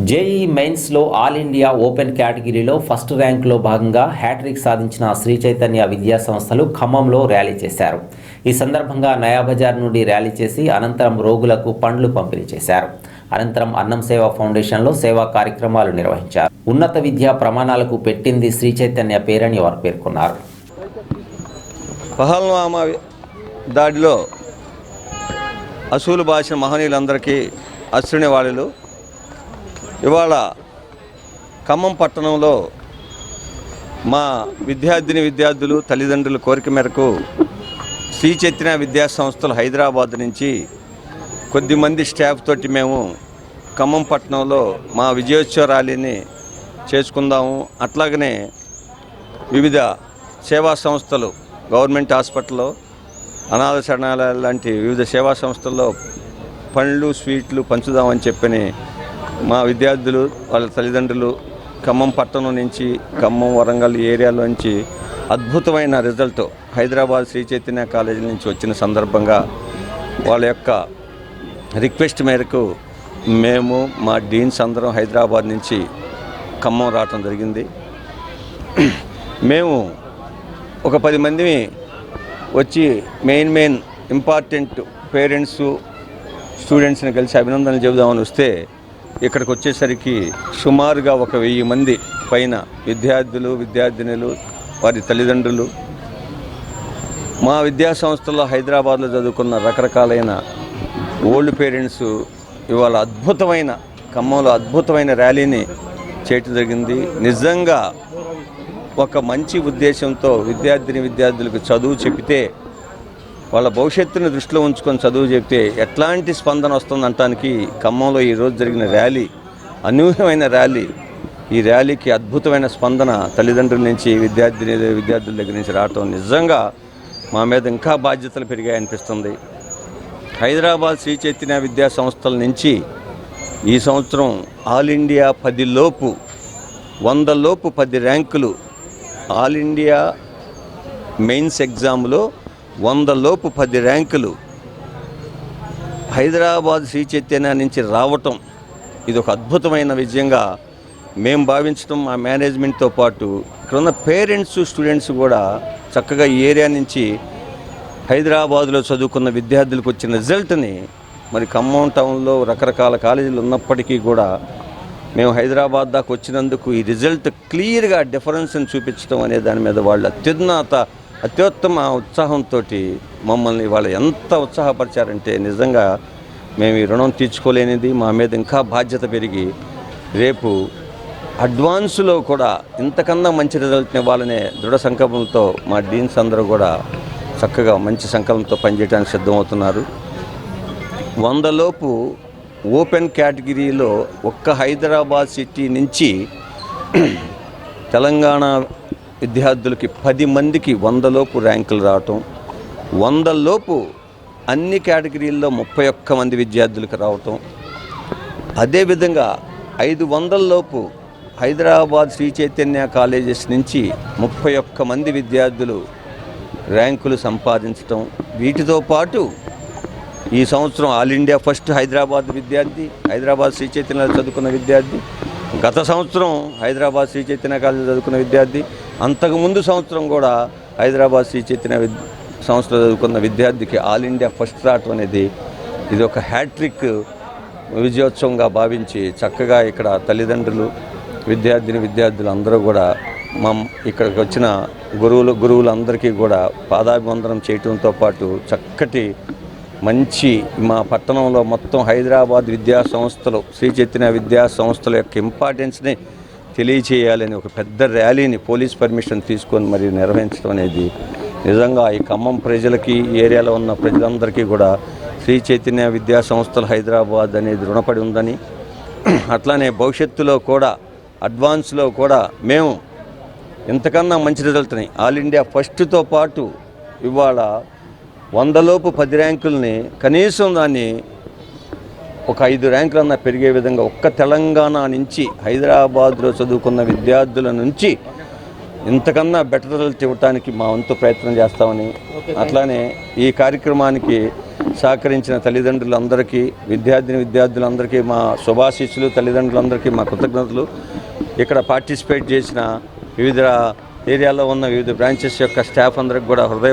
JEE మెయిన్స్లో all India open కేటగిరీలో first ర్యాంకులో భాగంగా హ్యాట్రిక్ సాధించిన శ్రీ చైతన్య విద్యా సంస్థలు ఖమ్మంలో ర్యాలీ చేశారు. ఈ సందర్భంగా నయాబజార్ నుండి ర్యాలీ చేసి అనంతరం రోగులకు పండ్లు పంపిణీ చేశారు. అనంతరం అన్నం సేవ ఫౌండేషన్లో సేవా కార్యక్రమాలు నిర్వహించారు. ఉన్నత విద్యా ప్రమాణాలకు పెట్టింది శ్రీ చైతన్య పేరని వారు పేర్కొన్నారు. పహల్వామా దాడిలో అసూలు భాష మహనీయులందరికీ అశ్రుని వాళ్ళు ఇవాళ ఖమ్మం పట్టణంలో మా విద్యార్థిని విద్యార్థులు తల్లిదండ్రుల కోరిక మేరకు శ్రీ చైతన్య విద్యా సంస్థలు హైదరాబాద్ నుంచి కొద్దిమంది స్టాఫ్ తోటి మేము ఖమ్మం పట్టణంలో మా విజయోత్సవ ర్యాలీని చేసుకుందాము. అట్లాగనే వివిధ సేవా సంస్థలు గవర్నమెంట్ హాస్పిటల్లో అనాథ శరణాలయాలు లాంటి వివిధ సేవా సంస్థల్లో పండ్లు స్వీట్లు పంచుదామని చెప్పని మా విద్యార్థులు వాళ్ళ తల్లిదండ్రులు ఖమ్మం పట్టణం నుంచి ఖమ్మం వరంగల్ ఏరియాలో నుంచి అద్భుతమైన రిజల్ట్ హైదరాబాద్ శ్రీ చైతన్య కాలేజీ నుంచి వచ్చిన సందర్భంగా వాళ్ళ యొక్క రిక్వెస్ట్ మేరకు మేము మా డీన్స్ అందరం హైదరాబాద్ నుంచి ఖమ్మం రావటం జరిగింది. మేము ఒక పది మంది వచ్చి మెయిన్ మెయిన్ ఇంపార్టెంట్ పేరెంట్స్ స్టూడెంట్స్ని కలిసి అభినందనలు చెబుదామని వస్తే ఇక్కడికి వచ్చేసరికి సుమారుగా ఒక వెయ్యి మంది పైన విద్యార్థులు విద్యార్థినులు వారి తల్లిదండ్రులు మా విద్యా సంస్థల్లో హైదరాబాద్లో చదువుకున్న రకరకాలైన ఓల్డ్ పేరెంట్స్ ఇవాళ అద్భుతమైన ఖమ్మంలో అద్భుతమైన ర్యాలీని చేయటం జరిగింది. నిజంగా ఒక మంచి ఉద్దేశంతో విద్యార్థిని విద్యార్థులకు చదువు చెబితే వాళ్ళ భవిష్యత్తుని దృష్టిలో ఉంచుకొని చదువు చెప్తే ఎట్లాంటి స్పందన వస్తుందంటానికి ఖమ్మంలో ఈరోజు జరిగిన ర్యాలీ అనూహ్యమైన ర్యాలీ. ఈ ర్యాలీకి అద్భుతమైన స్పందన తల్లిదండ్రుల నుంచి విద్యార్థిని విద్యార్థుల దగ్గర నుంచి రావటం నిజంగా మా మీద ఇంకా బాధ్యతలు పెరిగాయనిపిస్తుంది. హైదరాబాద్ శ్రీ చైతన్య విద్యా సంస్థల నుంచి ఈ సంవత్సరం ఆల్ ఇండియా పది లోపు పది ర్యాంకులు ఆల్ ఇండియా మెయిన్స్ ఎగ్జామ్లో వంద లోపు పది ర్యాంకులు హైదరాబాద్ శ్రీ చైతన్య నుంచి రావటం ఇది ఒక అద్భుతమైన విజయంగా మేము భావించడం మా మేనేజ్మెంట్తో పాటు ఇక్కడ ఉన్న పేరెంట్స్ స్టూడెంట్స్ కూడా చక్కగా ఈ ఏరియా నుంచి హైదరాబాద్లో చదువుకున్న విద్యార్థులకు వచ్చిన రిజల్ట్ని మరి ఖమ్మం టౌన్లో రకరకాల కాలేజీలు ఉన్నప్పటికీ కూడా మేము హైదరాబాద్ దాకా వచ్చినందుకు ఈ రిజల్ట్ క్లియర్గా డిఫరెన్స్ని చూపించడం అనే దాని మీద వాళ్ళు అత్యున్నత అత్యుత్తమ ఉత్సాహంతో మమ్మల్ని వాళ్ళు ఎంత ఉత్సాహపరిచారంటే నిజంగా మేము ఈ రుణం తీర్చుకోలేనిది మా మీద ఇంకా బాధ్యత పెరిగి రేపు అడ్వాన్స్లో కూడా ఇంతకన్నా మంచి రిజల్ట్ని ఇవ్వాలనే దృఢ సంకల్పంతో మా డీన్స్ అందరూ కూడా చక్కగా మంచి సంకల్పంతో పనిచేయడానికి సిద్ధమవుతున్నారు. వందలోపు ఓపెన్ కేటగిరీలో ఒక్క హైదరాబాద్ సిటీ నుంచి తెలంగాణ విద్యార్థులకి పది మందికి వందలోపు ర్యాంకులు రావటం వందలోపు అన్ని కేటగిరీల్లో ముప్పై ఒక్క మంది విద్యార్థులకు రావటం అదేవిధంగా ఐదు వందలలోపు హైదరాబాద్ శ్రీ చైతన్య కాలేజెస్ నుంచి ముప్పై ఒక్క మంది విద్యార్థులు ర్యాంకులు సంపాదించటం వీటితో పాటు ఈ సంవత్సరం ఆల్ ఇండియా ఫస్ట్ హైదరాబాద్ విద్యార్థి హైదరాబాద్ శ్రీ చైతన్యలో చదువుకున్న విద్యార్థి గత సంవత్సరం హైదరాబాద్ శ్రీ చైతన్య కాలేజీలో చదువుకున్న విద్యార్థి అంతకుముందు సంవత్సరం కూడా హైదరాబాద్ శ్రీ చైతన్య విద్ సంస్థలో చదువుకున్న విద్యార్థికి ఆల్ ఇండియా ఫస్ట్ రావటం అనేది ఇది ఒక హ్యాట్రిక్ విజయోత్సవంగా భావించి చక్కగా ఇక్కడ తల్లిదండ్రులు విద్యార్థిని విద్యార్థులు అందరూ కూడా మా ఇక్కడికి వచ్చిన గురువులు గురువులందరికీ కూడా పాదాభివందనం చేయటంతో పాటు చక్కటి మంచి మా పట్టణంలో మొత్తం హైదరాబాద్ విద్యా సంస్థలు శ్రీ చైతన్య విద్యా సంస్థల యొక్క ఇంపార్టెన్స్ని తెలియచేయాలని ఒక పెద్ద ర్యాలీని పోలీస్ పర్మిషన్ తీసుకొని మరి నిర్వహించడం అనేది నిజంగా ఈ ఖమ్మం ప్రజలకి ఈ ఏరియాలో ఉన్న ప్రజలందరికీ కూడా శ్రీ చైతన్య విద్యా సంస్థలు హైదరాబాద్ అనేది రుణపడి ఉందని అట్లానే భవిష్యత్తులో కూడా అడ్వాన్స్లో కూడా మేము ఇంతకన్నా మంచి రిజల్ట్ని ఆల్ ఇండియా ఫస్ట్తో పాటు ఇవాళ వందలోపు పది ర్యాంకుల్ని కనీసం దాన్ని ఒక ఐదు ర్యాంకులన్నా పెరిగే విధంగా ఒక్క తెలంగాణ నుంచి హైదరాబాద్లో చదువుకున్న విద్యార్థుల నుంచి ఇంతకన్నా బెటర్ రిజల్ట్ ఇవ్వటానికి మా వంతు ప్రయత్నం చేస్తామని అట్లానే ఈ కార్యక్రమానికి సహకరించిన తల్లిదండ్రులందరికీ విద్యార్థిని విద్యార్థులందరికీ మా శుభాశీస్సులు తల్లిదండ్రులందరికీ మా కృతజ్ఞతలు. ఇక్కడ పార్టిసిపేట్ చేసిన వివిధ ఏరియాలో ఉన్న వివిధ బ్రాంచెస్ యొక్క స్టాఫ్ అందరికి కూడా హృదయ